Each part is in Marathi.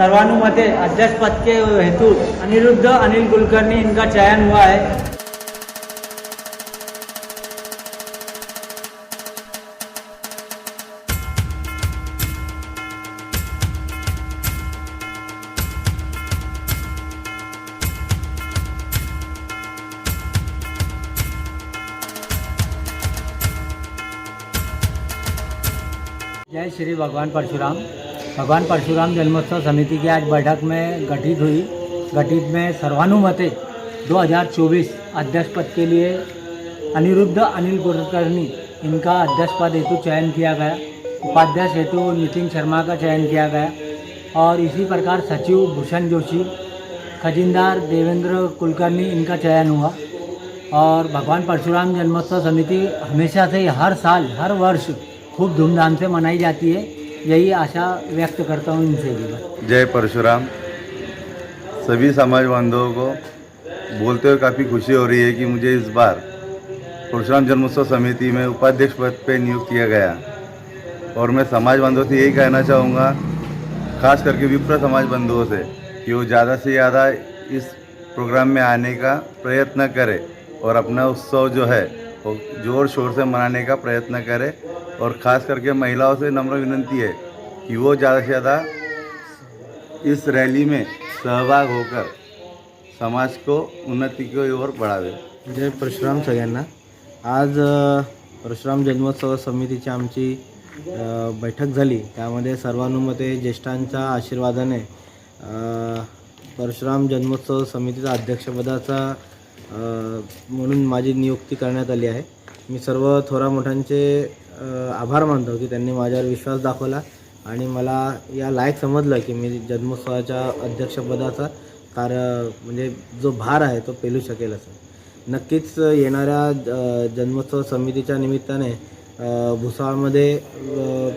सर्वानुमते अध्यक्ष पद के हेतु अनिरुद्ध अनिल कुलकर्णी इनका चयन हुआ है। जय श्री भगवान परशुराम। भगवान परशुराम जन्मोत्सव समिति की आज बैठक में गठित हुई गठित में सर्वानुमते 2024 अध्यक्ष पद के लिए अनिरुद्ध अनिल कुलकर्णी इनका अध्यक्ष पद हेतु चयन किया गया उपाध्यक्ष हेतु नितिन शर्मा का चयन किया गया और इसी प्रकार सचिव भूषण जोशी खजिनदार देवेंद्र कुलकर्णी इनका चयन हुआ और भगवान परशुराम जन्मोत्सव समिति हमेशा से हर साल हर वर्ष खूब धूमधाम से मनाई जाती है यही आशा व्यक्त करता हूँ इनसे भी। जय परशुराम। सभी समाज बांधवों को बोलते हुए काफ़ी खुशी हो रही है कि मुझे इस बार परशुराम जन्मोत्सव समिति में उपाध्यक्ष पद पर नियुक्त किया गया। और मैं समाज बांधवों से यही कहना चाहूँगा, खास करके विप्र समाज बंधुओं से, कि वो ज़्यादा से ज़्यादा इस प्रोग्राम में आने का प्रयत्न करे और अपना उत्सव जो है, वो ज़ोर शोर से मनाने का प्रयत्न करे। और ख़ास करके महिलाओं से नम्र विनंती है कि वो ज़्यादा से ज़्यादा इस रैली में सहभाग होकर समाज को उन्नति की ओर बढ़ावे। जय परशुराम सगळ्यांना. आज परशुराम जन्मोत्सव समितीची आमची बैठक झाली. त्यामध्ये सर्वानुमते ज्येष्ठांच्या आशीर्वादाने परशुराम जन्मोत्सव समितीचा अध्यक्षपदाचा म्हणून माझी नियुक्ती करण्यात आली आहे. मी सर्व थोरा मोठ्यांचे आभार मानतो की त्यांनी माझ्यावर विश्वास दाखवला आणि मला या लायक समजलं की मी जन्मोत्सवाच्या अध्यक्षपदाचा कार्य म्हणजे जो भार आहे तो पेलू शकेल असं. नक्कीच येणाऱ्या जन्मोत्सव समितीच्या निमित्ताने भुसावळमध्ये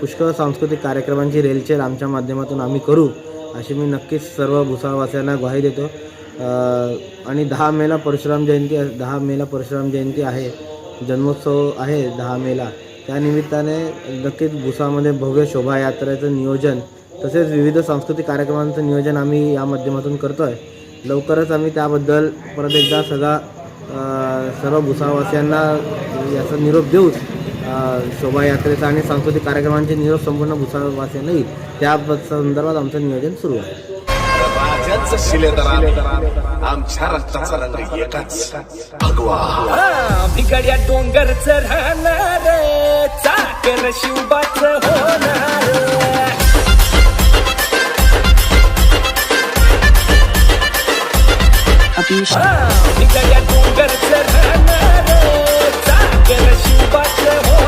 पुष्कळ सांस्कृतिक कार्यक्रमांची रेलचेल आमच्या माध्यमातून आम्ही करू अशी मी नक्कीच सर्व भुसाळवासियांना ग्वाही देतो. आणि दहा मेला परशुराम जयंती दहा मेला परशुराम जयंती आहे जन्मोत्सव आहे दहा मेला. त्यानिमित्ताने नक्कीच भुसामध्ये भव्य शोभायात्रेचं नियोजन तसेच विविध सांस्कृतिक कार्यक्रमांचं नियोजन आम्ही या माध्यमातून करतो आहे लवकरच आम्ही त्याबद्दल परत एकदा सगळा सर्व भुसावासियांना याचा निरोप देऊच शोभायात्रेचा आणि सांस्कृतिक कार्यक्रमांचे निरोप संपूर्ण भुसावासियांना येईल त्या संदर्भात आमचं नियोजन सुरू आहे. आमच्या रक्ताचा रंग एकाच भगवा बिगड्या डोंगरच राहणार चाकर शिवबाच होणार. बिगड्या डोंगरच राहणार. चाकर शिवबाच होणार.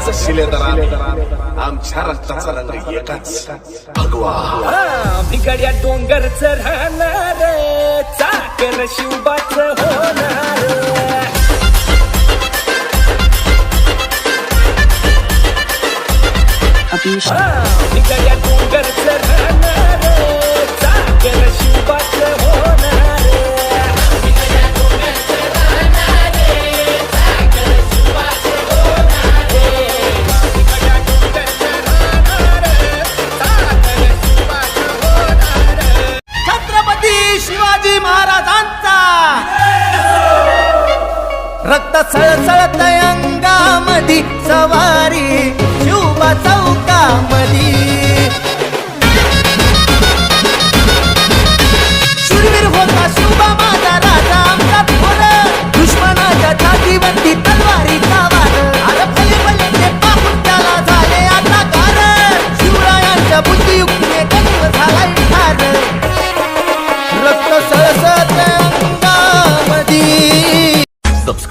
राजांचं शिलेदार आमच्या रक्ताचा रंग एकाच. भगवा. बिगड्या डोंगरच राहणार चाकर शिवबाच होणार बिगड्या சலசல தயங்காமதி சவா